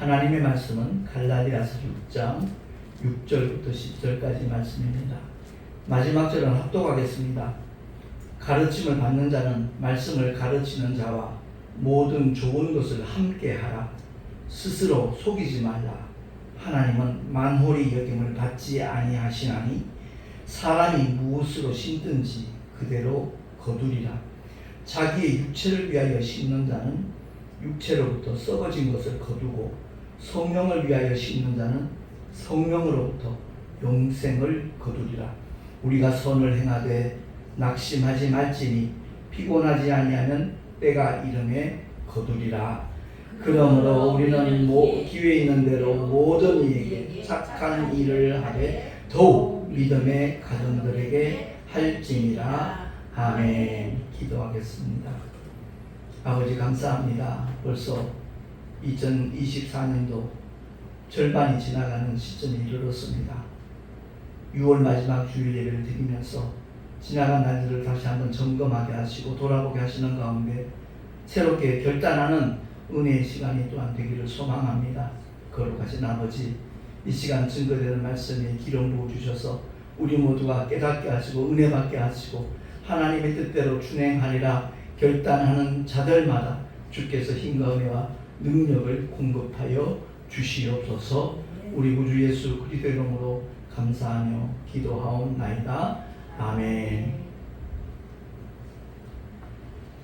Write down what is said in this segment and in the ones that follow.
하나님의 말씀은 갈라디아서 6장 6절부터 10절까지 말씀입니다. 마지막 절은 합독하겠습니다. 가르침을 받는 자는 말씀을 가르치는 자와 모든 좋은 것을 함께 하라. 스스로 속이지 말라. 하나님은 만홀히 여김을 받지 아니하시나니 사람이 무엇으로 심든지 그대로 거두리라. 자기의 육체를 위하여 심는 자는 육체로부터 썩어진 것을 거두고 성령을 위하여 심는 자는 성령으로부터 영생을 거두리라. 우리가 선을 행하되 낙심하지 말지니 피곤하지 아니하면 때가 이름에 거두리라. 그러므로 우리는 모, 기회 있는 대로 모든 이에게 착한 일을 하되 더욱 믿음의 가정들에게 할지니라. 아멘. 기도하겠습니다. 아버지 감사합니다. 벌써 2024년도 절반이 지나가는 시점에 이르렀습니다. 6월 마지막 주일 예배를 드리면서 지나간 날들을 다시 한번 점검하게 하시고 돌아보게 하시는 가운데 새롭게 결단하는 은혜의 시간이 또한 되기를 소망합니다. 거룩하신 아버지 이 시간 증거되는 말씀에 기름 부어 주셔서 우리 모두가 깨닫게 하시고 은혜 받게 하시고 하나님의 뜻대로 준행하리라 결단하는 자들마다 주께서 힘과 은혜와 능력을 공급하여 주시옵소서 우리 구주 예수 그리스도 이름으로 감사하며 기도하옵나이다. 아멘.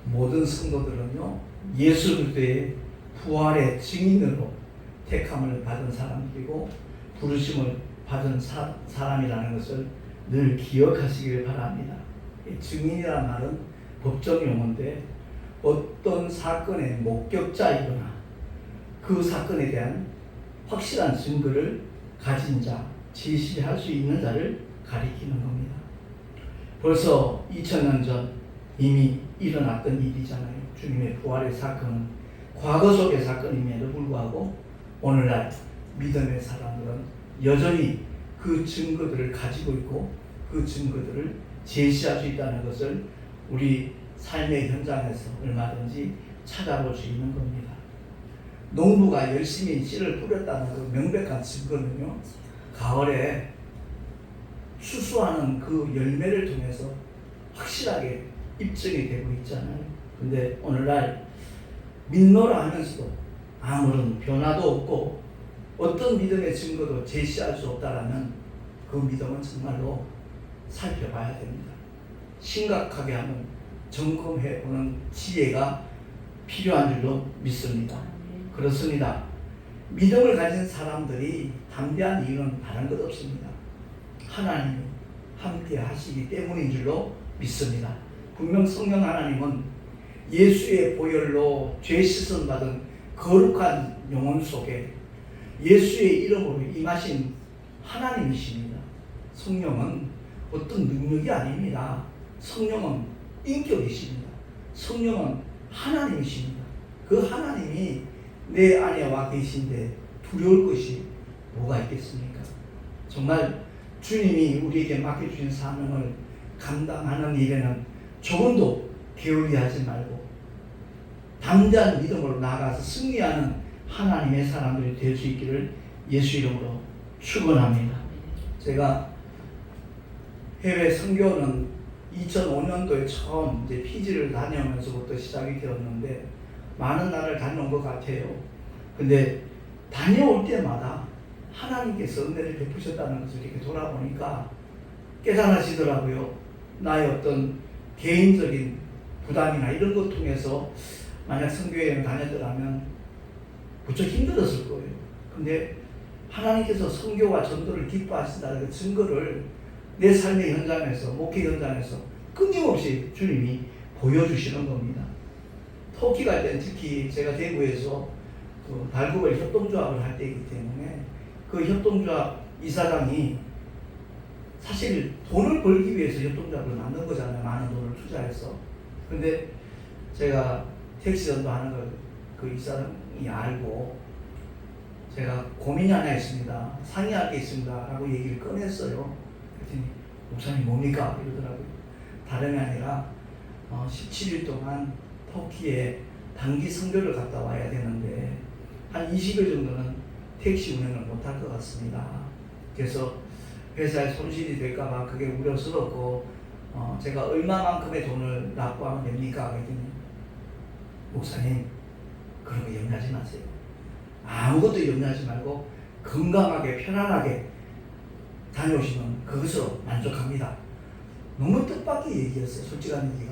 모든 성도들은요 예수 그리스도의 부활의 증인으로 택함을 받은 사람들이고 부르심을 받은 사, 사람이라는 것을 늘 기억하시길 바랍니다. 이 증인이라는 말은 법적 용어인데 어떤 사건의 목격자이거나 그 사건에 대한 확실한 증거를 가진 자, 제시할 수 있는 자를 가리키는 겁니다. 벌써 2000년 전 이미 일어났던 일이잖아요. 주님의 부활의 사건은 과거 속의 사건임에도 불구하고 오늘날 믿음의 사람들은 여전히 그 증거들을 가지고 있고 그 증거들을 제시할 수 있다는 것을 우리 삶의 현장에서 얼마든지 찾아볼 수 있는 겁니다. 농부가 열심히 씨를 뿌렸다는 그 명백한 증거는요, 가을에 수수하는 그 열매를 통해서 확실하게 입증이 되고 있잖아요. 근데 오늘날 믿노라 하면서도 아무런 변화도 없고 어떤 믿음의 증거도 제시할 수 없다라면 그 믿음은 정말로 살펴봐야 됩니다. 심각하게 한번 점검해 보는 지혜가 필요한 줄로 믿습니다. 그렇습니다. 믿음을 가진 사람들이 담대한 이유는 다른 것 없습니다. 하나님이 함께 하시기 때문인 줄로 믿습니다. 분명 성령 하나님은 예수의 보혈로 죄 씻음 받은 거룩한 영혼 속에 예수의 이름으로 임하신 하나님이십니다. 성령은 어떤 능력이 아닙니다. 성령은 인격이십니다. 성령은 하나님이십니다. 그 하나님이 내 안에 와 계신데 두려울 것이 뭐가 있겠습니까? 정말 주님이 우리에게 맡겨주신 사명을 감당하는 일에는 조금도 게을리하지 말고 담대한 믿음으로 나아가서 승리하는 하나님의 사람들이 될 수 있기를 예수 이름으로 축원합니다. 제가 해외 선교는 2005년도에 처음 이제 피지를 다녀오면서부터 시작이 되었는데 많은 나라를 다녀온 것 같아요. 근데 다녀올 때마다 하나님께서 은혜를 베푸셨다는 것을 이렇게 돌아보니까 깨달아지더라고요. 나의 어떤 개인적인 부담이나 이런 것 통해서 만약 선교여행 다녔더라면 무척 힘들었을 거예요. 근데 하나님께서 선교와 전도를 기뻐하신다는 그 증거를 내 삶의 현장에서, 목회 현장에서 끊임없이 주님이 보여주시는 겁니다. 터키 갈 때는 특히 제가 대구에서 그 달구벌 협동조합을 할 때이기 때문에 그 협동조합 이사장이 사실 돈을 벌기 위해서 협동조합을 만든 거잖아요. 많은 돈을 투자해서. 근데 제가 택시 전도하는 걸 그 이사장이 알고 제가 고민이 하나 있습니다. 상의할 게 있습니다. 라고 얘기를 꺼냈어요. 그랬더니 목사님 뭡니까? 이러더라고요. 다름이 아니라 어, 17일 동안 터키에 단기 선교를 갔다 와야 되는데 한 20일 정도는 택시 운행을 못할 것 같습니다. 그래서 회사에 손실이 될까봐 그게 우려스럽고 어, 제가 얼마만큼의 돈을 납부하면 됩니까? 그랬더니 목사님 그런 거 염려하지 마세요. 아무것도 염려하지 말고 건강하게 편안하게 다녀오시면 그것으로 만족합니다. 너무 뜻밖의 얘기였어요. 솔직한 얘기가.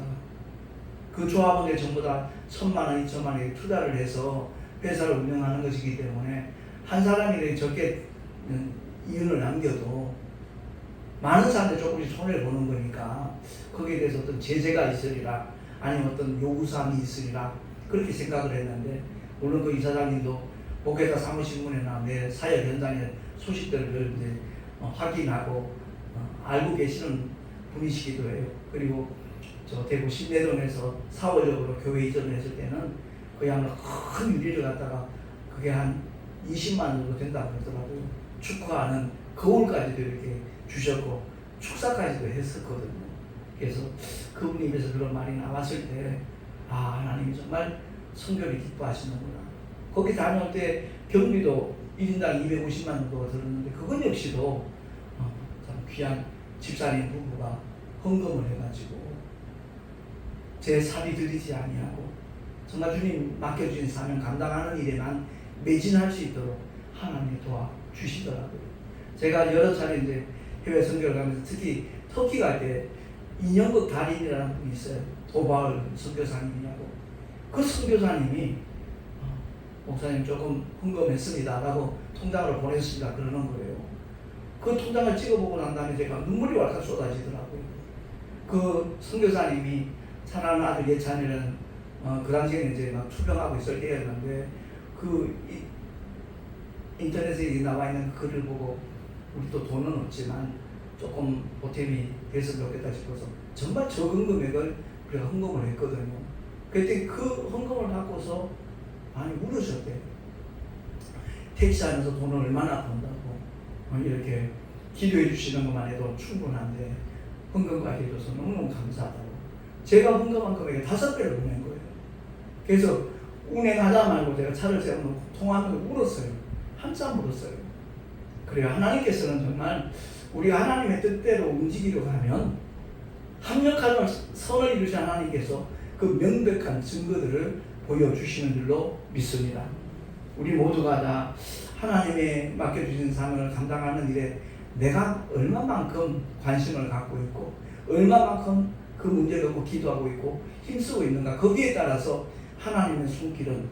그 조합원들 전부 다 천만 원, 이천만 원 투자를 해서 회사를 운영하는 것이기 때문에 한 사람이 적게 음, 이윤을 남겨도 많은 사람들이 조금씩 손해를 보는 거니까 거기에 대해서 어떤 제재가 있으리라 아니면 어떤 요구사항이 있으리라 그렇게 생각을 했는데 물론 그 이사장님도 목회자 사무실문이나 내 사역 현장의 소식들을 이제 어, 확인하고 어, 알고 계시는 분이시기도 해요. 그리고 저 대구 신내동에서 사월적으로 교회 이전을 했을 때는 그야말로 큰 유리를 갖다가 그게 한 20만 원 정도 된다고 그러더라고요. 축하하는 거울까지도 이렇게 주셨고 축사까지도 했었거든요. 그래서 그분 입에서 그런 말이 나왔을 때 아, 하나님이 정말 성결이 기뻐하시는구나. 거기 다녀올 때 경비도 1인당 250만 정도가 들었는데 그건 역시도 어, 참 귀한 집사님 부부가 헌금을 해가지고 제 살이 들이지 아니하고 정말 주님 맡겨주신 사명 감당하는 일에만 매진할 수 있도록 하나님이 도와 주시더라고요. 제가 여러 차례 이제 해외 선교를 가면서 특히 터키 갈 때 인형극 달인이라는 분이 있어요. 도바을 선교사님이라고. 그 선교사님이 어, 목사님 조금 헌금했습니다라고 통장으로 보냈습니다. 그러는 거예요. 그 통장을 찍어보고 난 다음에 제가 눈물이 왈칵 쏟아지더라고요. 그 선교사님이 사랑하는 아들 예찬이는 어, 그 당시에는 이제 막 투병하고 있을 때였는데 그 이, 인터넷에 나와 있는 글을 보고 우리 또 돈은 없지만 조금 보탬이 됐으면 좋겠다 싶어서 정말 적은 금액을 우리가 헌금을 했거든요. 그때 그 헌금을 갖고서 많이 울으셨대요. 택시 안에서 돈을 얼마나 번다고 어, 이렇게 기도해 주시는 것만 해도 충분한데 헌금까지 해줘서 너무너무 감사하다고. 제가 헌금한 금액의 다섯 배를 보낸 거예요. 그래서 운행하다 말고 제가 차를 세우면 통화하면서 울었어요. 한참 울었어요. 그래요. 하나님께서는 정말 우리 하나님의 뜻대로 움직이려고 하면 합력하는 선을 이루신 하나님께서 그 명백한 증거들을 보여주시는 줄로 믿습니다. 우리 모두가 다 하나님의 맡겨주신 사명을 감당하는 일에 내가 얼마만큼 관심을 갖고 있고 얼마만큼 그 문제를 갖고 기도하고 있고 힘쓰고 있는가 거기에 따라서 하나님의 손길은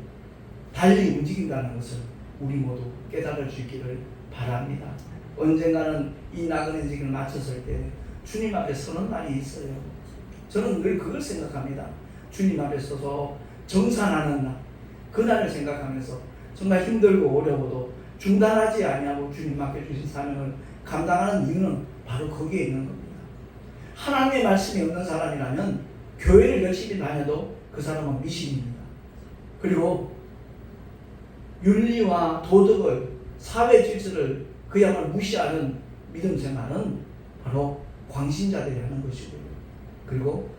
달리 움직인다는 것을 우리 모두 깨달을 수 있기를 바랍니다. 언젠가는 이 나그네 직을 마쳤을 때 주님 앞에 서는 날이 있어요. 저는 늘 그걸 생각합니다. 주님 앞에 서서 정산하는 날, 그날을 생각하면서 정말 힘들고 어려워도 중단하지 아니하고 주님 앞에 주신 사명을 감당하는 이유는 바로 거기에 있는 겁니다. 하나님의 말씀이 없는 사람이라면 교회를 열심히 다녀도 그 사람은 미신입니다. 그리고 윤리와 도덕을 사회 질서를 그야말로 무시하는 믿음 생활은 바로 광신자들이 하는 것이고요. 그리고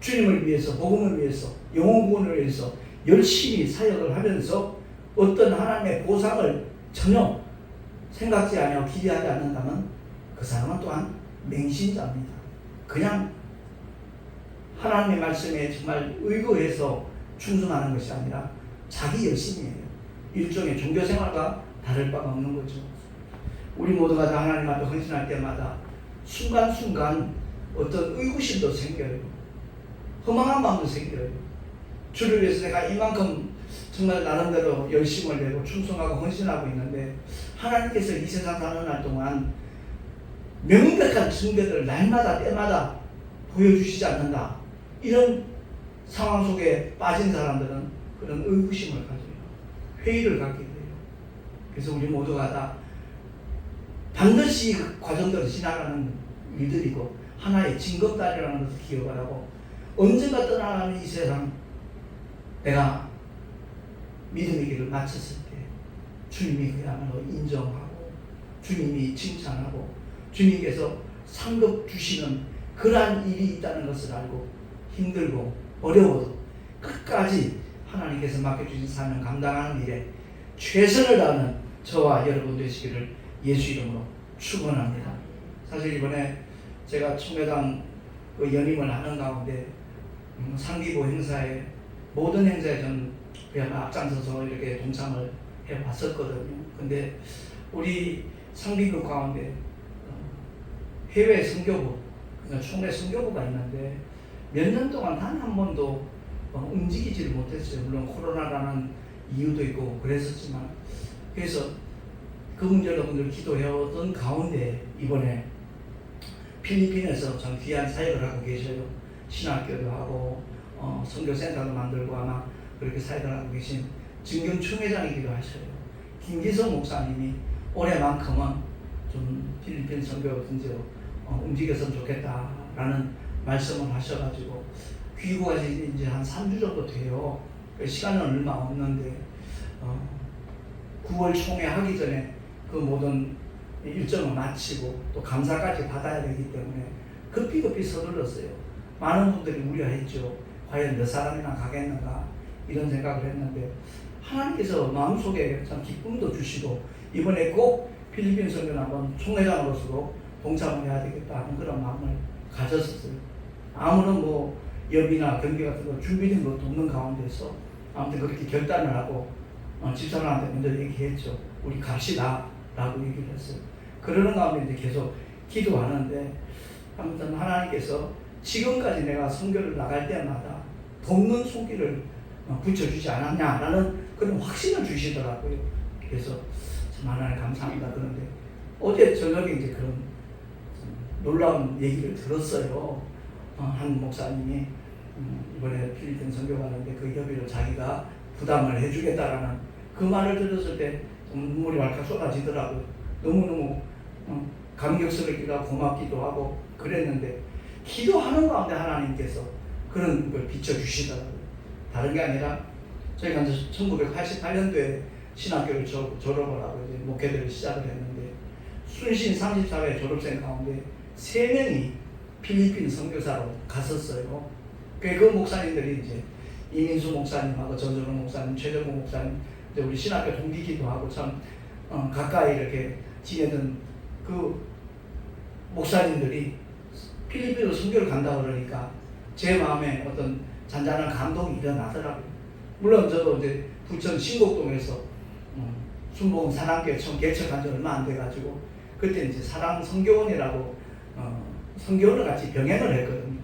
주님을 위해서 복음을 위해서 영혼 구원을 위해서 열심히 사역을 하면서 어떤 하나님의 보상을 전혀 생각지 아니하고 기대하지 않는다면 그 사람은 또한 맹신자입니다. 그냥 하나님의 말씀에 정말 의거해서 충성하는 것이 아니라 자기 열심이에요. 일종의 종교 생활과 다를 바가 없는 거죠. 우리 모두가 다 하나님 앞에 헌신할 때마다 순간순간 어떤 의구심도 생겨요. 허망한 마음도 생겨요. 주를 위해서 내가 이만큼 정말 나름대로 열심을 내고 충성하고 헌신하고 있는데 하나님께서 이 세상 사는 날 동안 명백한 증거들을 날마다 때마다 보여주시지 않는다. 이런 상황 속에 빠진 사람들은 그런 의구심을 가져요. 회의를 갖게 돼요. 그래서 우리 모두가 다 반드시 그 과정들을 지나가는 일들이고 하나의 징검다리라는 것을 기억을 하고 언젠가 떠나가는 이 세상 내가 믿음의 길을 마쳤을 때 주님이 그야말로 인정하고 주님이 칭찬하고 주님께서 상급 주시는 그러한 일이 있다는 것을 알고 힘들고 어려워도 끝까지 하나님께서 맡겨주신 사명 감당하는 일에 최선을 다하는 저와 여러분 되시기를 예수 이름으로 축원합니다. 사실 이번에 제가 청매당 그 연임을 하는 가운데 음, 상기부 행사에 모든 행사에 저는 그냥 앞장서서 이렇게 동참을 해 왔었거든요. 근데 우리 상비부 가운데 어, 해외 선교부, 그러니까 총회 선교부가 있는데 몇 년 동안 단 한 번도 어, 움직이지를 못했어요. 물론 코로나라는 이유도 있고 그랬었지만 그래서 그 문제로 늘 기도해오던 가운데 이번에 필리핀에서 참 귀한 사역을 하고 계셔요. 신학교도 하고 어, 선교센터도 만들고 아마 그렇게 사역을 하고 계신 증경 총회장이기도 하셔요. 김기성 목사님이 올해만큼은 좀 필리핀 선교 어떤지 어, 움직였으면 좋겠다라는 말씀을 하셔가지고 귀국하신 이제 한 3주 정도 돼요. 그 시간은 얼마 없는데 어, 9월 총회 하기 전에 그 모든 일정을 마치고 또 감사까지 받아야 되기 때문에 급히 급히 서둘렀어요. 많은 분들이 우려했죠. 과연 몇 사람이나 가겠는가 이런 생각을 했는데 하나님께서 마음속에 참 기쁨도 주시고 이번에 꼭 필리핀 선교는 한번 총회장으로서도 동참을 해야 되겠다 하는 그런 마음을 가졌었어요. 아무런 뭐 여비나 경비 같은 거 준비된 것도 없는 가운데서 아무튼 그렇게 결단을 하고 어, 집사람한테 먼저 얘기했죠. 우리 갑시다 라고 얘기를 했어요. 그러는 가운데 이제 계속 기도하는데 아무튼 하나님께서 지금까지 내가 선교를 나갈 때마다 돕는 손길을 어, 붙여주지 않았냐라는 그런 확신을 주시더라고요. 그래서 참 하나님 감사합니다. 그런데 어제 저녁에 이제 그런 좀 놀라운 얘기를 들었어요. 어, 한 목사님이 음, 이번에 필리핀 선교 가는데 그 협의를 자기가 부담을 해주겠다라는 그 말을 들었을 때 눈물이 왈칵 쏟아지더라고요. 너무너무 어, 감격스럽기도 하고 고맙기도 하고 그랬는데 기도하는 가운데 하나님께서 그런 걸 비춰주시더라고요. 다른 게 아니라 저희가 이제 1988년도에 신학교를 저- 졸업을 하고 이제 목회들을 시작을 했는데 순신 34회 졸업생 가운데 3명이 필리핀 선교사로 갔었어요. 그 목사님들이 이제 이민수 목사님하고 전준호 목사님, 최정호 목사님, 이제 우리 신학교 동기기도 하고 참 어, 가까이 이렇게 지내던 그 목사님들이 필리핀으로 선교를 간다 그러니까 제 마음에 어떤 잔잔한 감동이 일어나더라고요. 물론 저도 이제 부천 신곡동에서 어, 순복음 사랑교회 처음 개척한 지 얼마 안 돼가지고 그때 이제 사랑 성교원이라고 어, 성교원을 같이 병행을 했거든요.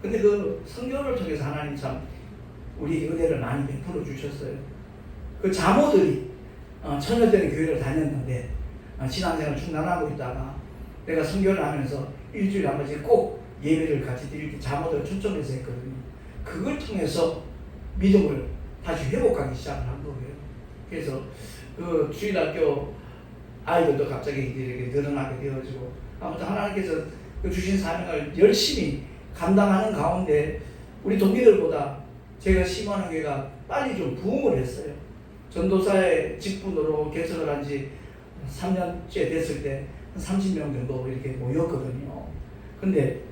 근데 그 성교원을 통해서 하나님 참 우리 은혜를 많이 베풀어 주셨어요. 그 자모들이 어, 처녀되는 교회를 다녔는데 어, 신앙생활 중단하고 있다가 내가 선교를 하면서 일주일에 한 번씩 꼭 예배를 같이 드릴 때 자모들을 초청해서 했거든요. 그걸 통해서 믿음을 다시 회복하기 시작을 한 거예요. 그래서 그 주일학교 아이들도 갑자기 이렇게 늘어나게 되어지고 아무튼 하나님께서 그 주신 사명을 열심히 감당하는 가운데 우리 동기들보다 제가 심하는 교회가 빨리 좀 부흥을 했어요. 전도사의 직분으로 개척을 한 지 3년째 됐을 때 한 30명 정도 이렇게 모였거든요. 근데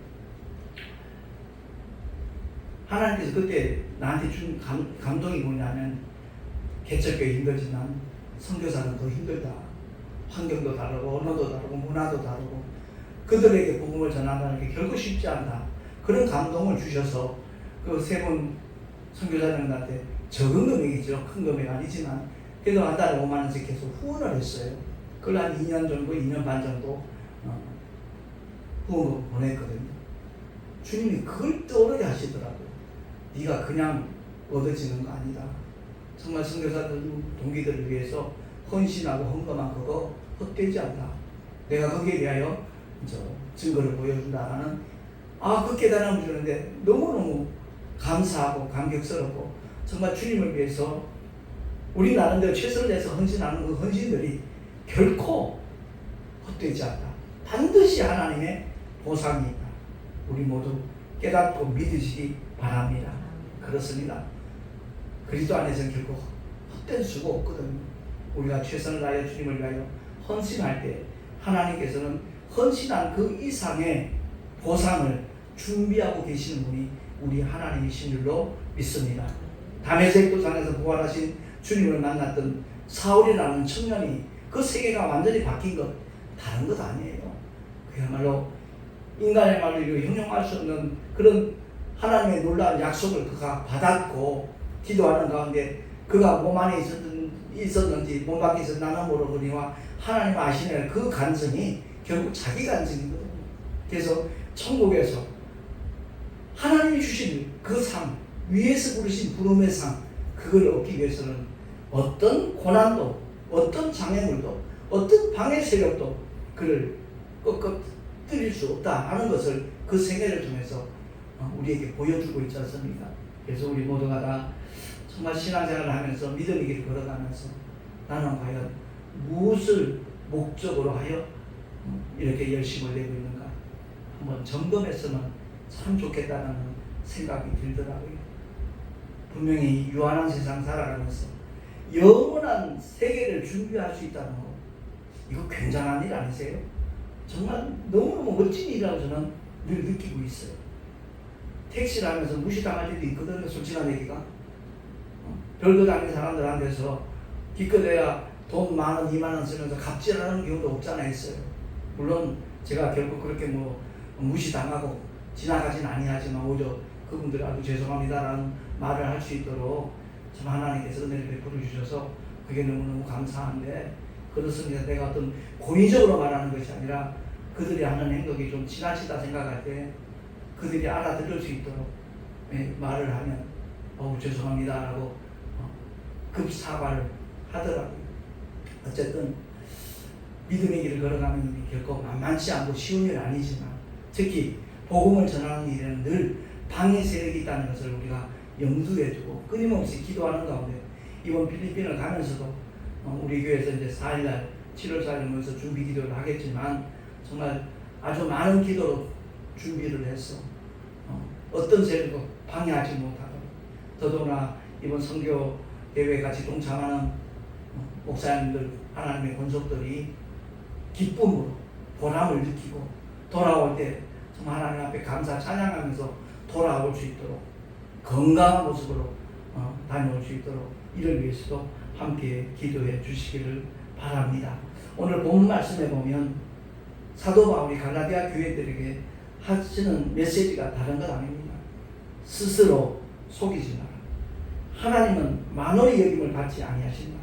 하나님께서 그때 나한테 준 감, 감동이 뭐냐면 개척교회 힘들지만 선교사는 더 힘들다. 환경도 다르고 언어도 다르고 문화도 다르고 그들에게 복음을 전한다는 게 결코 쉽지 않다. 그런 감동을 주셔서 그 세 분 선교사님한테 적은 금액이죠. 큰 금액 아니지만 그래도 한 달에 5만 원씩 계속 후원을 했어요. 그걸 한 2년 정도, 2년 반 정도 어, 후원을 보냈거든요. 주님이 그걸 떠오르게 하시더라고요. 네가 그냥 얻어지는 거 아니다. 정말 선교사들 동기들을 위해서 헌신하고 헌금한 그거 헛되지 않다. 내가 거기에 대하여 저 증거를 보여준다는 아 그 깨달음을 주는데 너무너무 감사하고 감격스럽고 정말 주님을 위해서 우리 나름대로 최선을 다해서 헌신하는 그 헌신들이 결코 헛되지 않다. 반드시 하나님의 보상이 있다. 우리 모두 깨닫고 믿으시기 바랍니다. 그렇습니다. 그리스도 안에서는 결코 헛된 수가 없거든요. 우리가 최선을 다하여 주님을 위하여 헌신할 때 하나님께서는 헌신한 그 이상의 보상을 준비하고 계시는 분이 우리 하나님이신 줄로 믿습니다. 담에색 도산에서 부활하신 주님을 만났던 사울이라는 청년이 그 세계가 완전히 바뀐 것 다른 것 아니에요. 그야말로 인간의 말로 형용할 수 없는 그런 하나님의 놀라운 약속을 그가 받았고 기도하는 가운데 그가 몸 안에 있었던, 있었는지 몸 밖에 있었 나는 모르거니와 하나님 아시는 그 간증이 결국 자기 간증이거든요. 그래서 천국에서 하나님이 주신 그 상, 위에서 부르신 부름의 상, 그걸 얻기 위해서는 어떤 고난도, 어떤 장애물도, 어떤 방해 세력도 그를 꺾어뜨릴 수 없다 하는 것을 그 생애를 통해서 어, 우리에게 보여주고 있지 않습니까? 그래서 우리 모두가 다 정말 신앙생활을 하면서 믿음의 길을 걸어가면서 나는 과연 무엇을 목적으로 하여 어, 이렇게 열심을 내고 있는가 한번 점검했으면 참 좋겠다는 생각이 들더라고요. 분명히 유한한 세상 살아가면서 영원한 세계를 준비할 수 있다는 거 이거 굉장한 일 아니세요? 정말 너무너무 멋진 일이라고 저는 늘 느끼고 있어요. 택시를 하면서 무시당할 때도 있거든요. 솔직한 얘기가. 어, 별거 아닌 사람들한테서 기껏해야 돈 만 원, 이만 원 쓰면서 갑질하는 경우도 없잖아 있어요. 물론 제가 결국 그렇게 뭐 무시당하고 지나가진 아니하지만 오히려 그분들 아주 죄송합니다라는 말을 할 수 있도록 참 하나님께서 은혜를 베풀어 주셔서 그게 너무너무 감사한데 그렇습니다. 내가 어떤 고의적으로 말하는 것이 아니라 그들이 하는 행동이 좀 지나치다 생각할 때 그들이 알아들을 수 있도록 예, 말을 하면 어우 죄송합니다라고 어, 급 사과를 하더라고요. 어쨌든 믿음의 길을 걸어가는 일이 결코 만만치 않고 쉬운 일 아니지만 특히 복음을 전하는 일에는 늘 방해 세력이 있다는 것을 우리가 염두에 두고 끊임없이 기도하는 가운데 이번 필리핀을 가면서도 어, 우리 교회에서 이제 4일날 7월 4일 모여서 준비 기도를 하겠지만 정말 아주 많은 기도로 준비를 했어. 어, 어떤 세력도 방해하지 못하도록 더더구나 이번 선교 대회에 같이 동참하는 어, 목사님들 하나님의 권속들이 기쁨으로 보람을 느끼고 돌아올 때 정말 하나님 앞에 감사 찬양하면서 돌아올 수 있도록 건강한 모습으로 어, 다녀올 수 있도록 이를 위해서도 함께 기도해 주시기를 바랍니다. 오늘 본 말씀에 보면 사도 바울이 갈라디아 교회들에게 하시는 메시지가 다른 것 아닙니다. 스스로 속이지 마라. 하나님은 만원의 여김을 받지 아니하신다.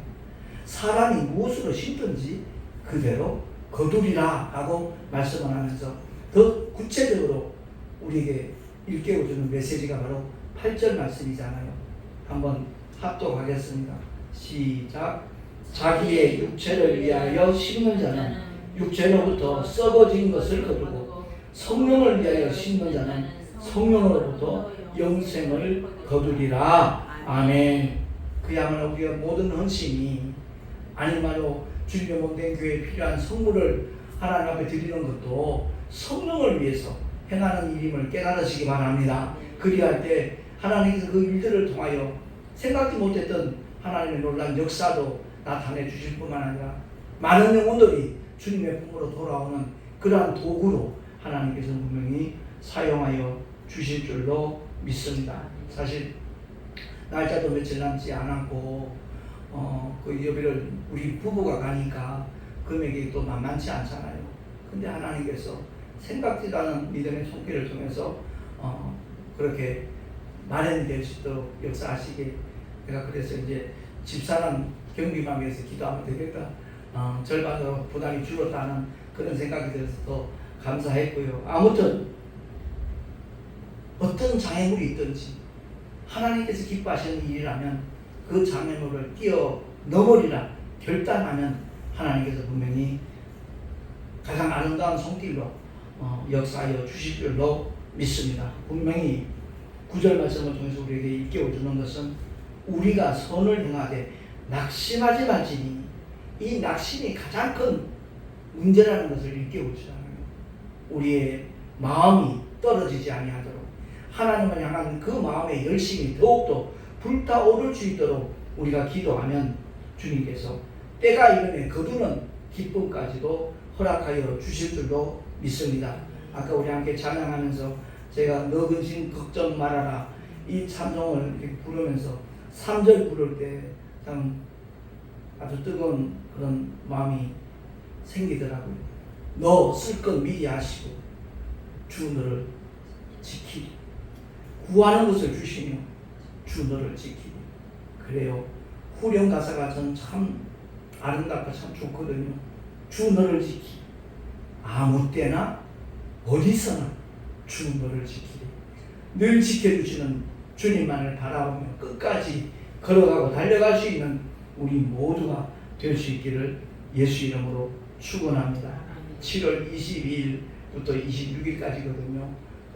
사람이 무엇으로 심든지 그대로 거두리라 하고 말씀을 하면서 더 구체적으로 우리에게 일깨워주는 메시지가 바로 8절 말씀이잖아요. 한번 합독하겠습니다. 시작. 자기의 육체를 위하여 심는 자는 육체로부터 썩어진 것을 거두고 성령을 위하여 심는 자는 성령으로부터 영생을 거두리라. 아멘. 그야말로 우리가 모든 헌신이 아니말로 주님의 몸된 교회에 필요한 성물을 하나님 앞에 드리는 것도 성령을 위해서 행하는 일임을 깨달으시기 바랍니다. 그리할 때 하나님께서 그 일들을 통하여 생각지 못했던 하나님의 놀란 역사도 나타내 주실 뿐만 아니라 많은 영혼들이 주님의 품으로 돌아오는 그러한 도구로 하나님께서 분명히 사용하여 주실 줄로 믿습니다. 사실 날짜도 며칠 남지 않았고 어, 그 여비를 우리 부부가 가니까 금액이 또 만만치 않잖아요. 근데 하나님께서 생각지도 않은 믿음의 손길을 통해서 어, 그렇게 마련될 수 있도록 역사하시게 내가 그래서 이제 집사람 경비만 위해서 기도하면 되겠다. 어, 절반으로 부담이 줄었다는 그런 생각이 들어서 더 감사했고요. 아무튼 어떤 장애물이 있든지 하나님께서 기뻐하시는 일이라면 그 장애물을 뛰어 넘으리라 결단하면 하나님께서 분명히 가장 아름다운 손길로 어, 역사하여 주실 줄로 믿습니다. 분명히 구절 말씀을 통해서 우리에게 일깨워주는 것은 우리가 선을 행하되 낙심하지 말지니 이 낙심이 가장 큰 문제라는 것을 일깨워주잖아요. 우리의 마음이 떨어지지 아니하도록 하나님을 향한 그 마음의 열심이 더욱더 불타오를 수 있도록 우리가 기도하면 주님께서 때가 이르면 거두는 기쁨까지도 허락하여 주실 줄로 믿습니다. 아까 우리 함께 찬양하면서 제가 너 근심 걱정 말아라 이 찬송을 이렇게 부르면서 3절 부를 때 참 아주 뜨거운 그런 마음이 생기더라고요. 너 쓸 것 미리 아시고 주 너를 지키리. 구하는 것을 주시며 주 너를 지키리. 그래요. 후렴 가사가 전 참 아름답고 참 좋거든요. 주 너를 지키리. 아무 때나 어디서나 주 너를 지키리. 늘 지켜주시는 주님만을 바라보며 끝까지 걸어가고 달려갈 수 있는 우리 모두가 될 수 있기를 예수 이름으로 축원합니다. 7월 22일부터 26일까지거든요.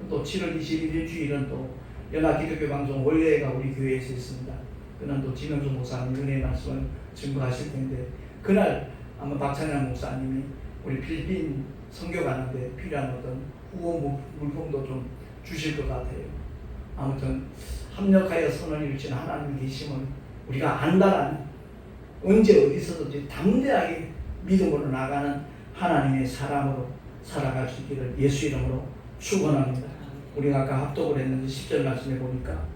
또 7월 21일 주일은 또 연합 기독교 방송 원래가 우리 교회에서 있습니다. 그는 또 진영수 목사님 은혜의 말씀을 증거하실 텐데 그날 아마 박찬양 목사님이 우리 필리핀 선교 가는데 필요한 어떤 후원 물- 물품도 좀 주실 것 같아요. 아무튼 합력하여 선을 이루신 하나님 계심을 우리가 안다라는 언제 어디서든지 담대하게 믿음으로 나가는 하나님의 사람으로 살아갈 수 있기를 예수 이름으로 축원합니다. 우리가 아까 합독을 했는데 10절 말씀해 보니까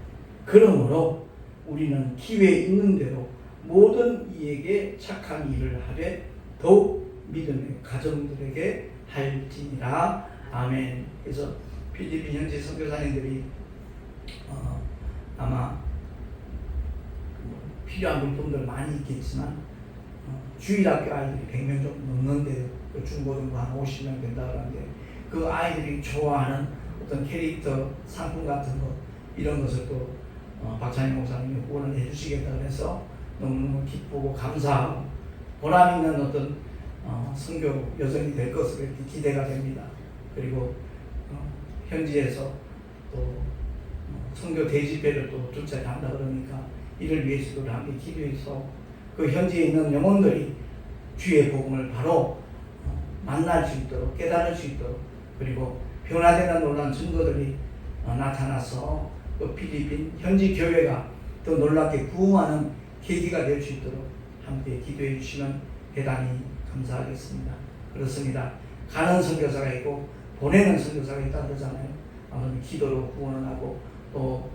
그러므로 우리는 기회 있는 대로 모든 이에게 착한 일을 하되 더욱 믿음의 가정들에게 할지니라 아멘. 그래서 필리핀 현지 선교사님들이 어, 아마 뭐 필요한 물품들 많이 있겠지만 어, 주일학교 아이들이 100명 정도 넘는데요. 그 중고등부 한 50명 된다 그러는데 그 아이들이 좋아하는 어떤 캐릭터 상품 같은 거 이런 것을 또 어, 박찬희 목사님이 후원을 해주시겠다 그래서 너무너무 기쁘고 감사하고 보람 있는 어떤 어, 선교 여정이 될 것으로 이렇게 기대가 됩니다. 그리고 어, 현지에서 또 어, 선교 대집회를 또 주최 한다 그러니까 이를 위해서도 함께 기도해서 그 현지에 있는 영혼들이 주의 복음을 바로 어, 만날 수 있도록 깨달을 수 있도록 그리고 변화되는 놀란 증거들이 어, 나타나서 그 필리핀 현지 교회가 더 놀랍게 부흥하는 계기가 될 수 있도록 함께 기도해 주시면 대단히 감사하겠습니다. 그렇습니다. 가는 선교사가 있고 보내는 선교사가 있다 그러잖아요. 아무튼 기도로 구원을 하고 또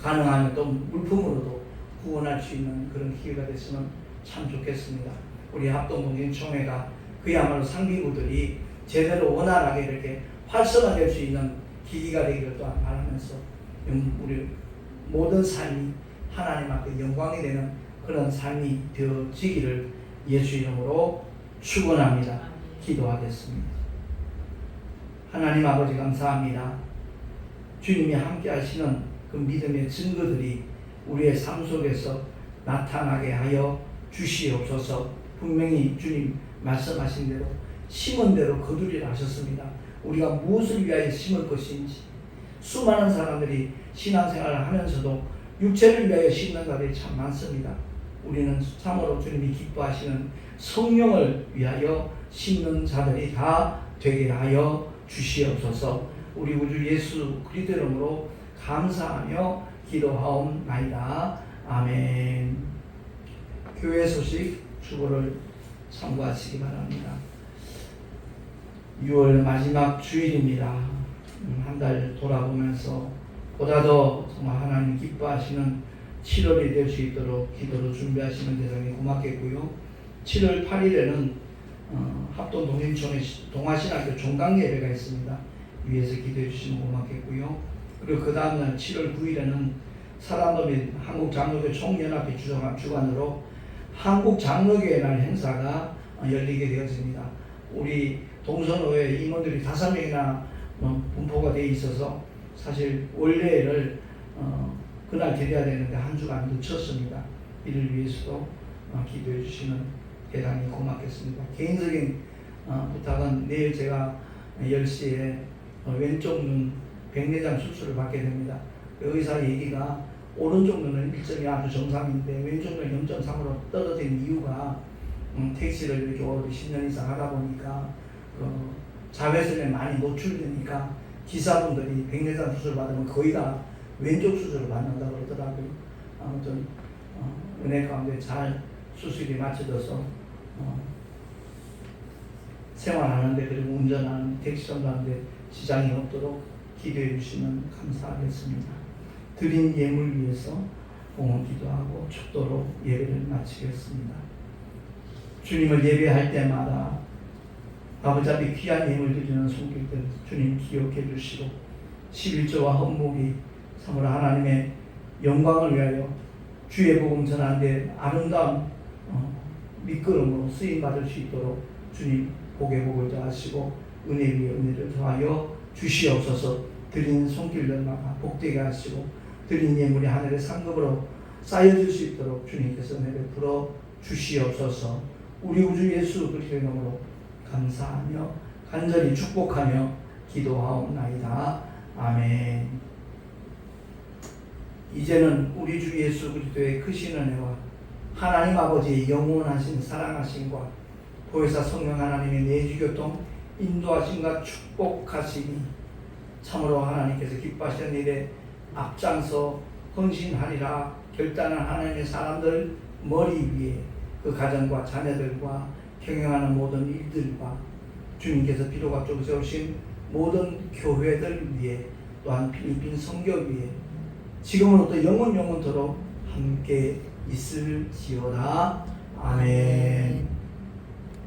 가능하면 또 물품으로도 구원할 수 있는 그런 기회가 됐으면 참 좋겠습니다. 우리 합동동진총회가 그야말로 상비구들이 제대로 원활하게 이렇게 활성화될 수 있는 기기가 되기를 또한 바라면서 영- 우리 모든 삶이 하나님 앞에 영광이 되는 그런 삶이 되어지기를 예수 이름으로 축원합니다. 기도하겠습니다. 하나님 아버지 감사합니다. 주님이 함께 하시는 그 믿음의 증거들이 우리의 삶 속에서 나타나게 하여 주시옵소서. 분명히 주님 말씀하신 대로 심은 대로 거두리라 하셨습니다. 우리가 무엇을 위하여 심을 것인지 수많은 사람들이 신앙생활을 하면서도 육체를 위하여 심는 자들이 참 많습니다. 우리는 참으로 주님이 기뻐하시는 성령을 위하여 심는 자들이 다 되게 하여 주시옵소서. 우리 우주 예수 그리스도 이름으로 감사하며 기도하옵나이다. 아멘. 교회 소식 주보를 참고하시기 바랍니다. 6월 마지막 주일입니다. 음, 한달 돌아보면서 보다 더 정말 하나님 기뻐하시는 7월이 될 수 있도록 기도로 준비하시는 대상이 고맙겠고요. 7월 8일에는 어, 합동 동인촌의 동아신학교 종강 예배가 있습니다. 위에서 기도해 주시면 고맙겠고요. 그리고 그 다음날 7월 9일에는 사단도 및 한국 장로교 총연합회 주관- 주관으로 한국 장로교의 날 행사가 어, 열리게 되었습니다. 우리 동선호에 임원들이 다섯 명이나 어, 분포가 되어 있어서 사실 원래를 어, 그날 드려야 되는데 한 주간 늦췄습니다. 이를 위해서도 어, 기도해 주시면 대단히 고맙겠습니다. 개인적인 어, 부탁은 내일 제가 10시에 어, 왼쪽 눈 백내장 수술을 받게 됩니다. 그 의사 얘기가 오른쪽 눈은 일점이 아주 정상인데 왼쪽 눈 0.3으로 떨어진 이유가 음, 택시를 이렇게 오래 10년 이상 하다 보니까 그 자외선에 많이 노출되니까 기사분들이 백내장 수술 받으면 거의 다 왼쪽 수술을 받는다고 그러더라고요. 아무튼 어, 은혜 가운데 잘 수술이 맞춰져서 어, 생활하는데 그리고 운전하는 택시 정도하는데 지장이 없도록 기도해 주시면 감사하겠습니다. 드린 예물 위해서 공헌 기도하고 축도로 예배를 마치겠습니다. 주님을 예배할 때마다 아버지 앞에 귀한 예물 드리는 손길들 주님 기억해 주시고 11조와 헌목이 참으로 하나님의 영광을 위하여 주의 복음 전하는데 아름다운 어, 밑거름으로 쓰임 받을 수 있도록 주님 복의 복을 더하시고 은혜 위에 은혜를 더하여 주시옵소서. 드린 손길들마다 복되게 하시고 드린 예물이 하늘의 상급으로 쌓여질 수 있도록 주님께서 은혜를 풀어 주시옵소서. 우리 우주 예수 그리스도의 이름으로 감사하며 간절히 축복하며 기도하옵나이다. 아멘. 이제는 우리 주 예수 그리스도의 크신 은혜와 하나님 아버지의 영원하신 사랑하심과 보혜사 성령 하나님의 내주 교통 인도하심과 축복하심이 참으로 하나님께서 기뻐하시는 일에 앞장서 헌신하리라 결단한 하나님의 사람들 머리 위에 그 가정과 자녀들과 경영하는 모든 일들과 주님께서 비로가 쪽 세우신 모든 교회들 위에 또한 필리핀 성교 위에 지금으로부터 영원 영원토록 함께 있을지어다 아멘.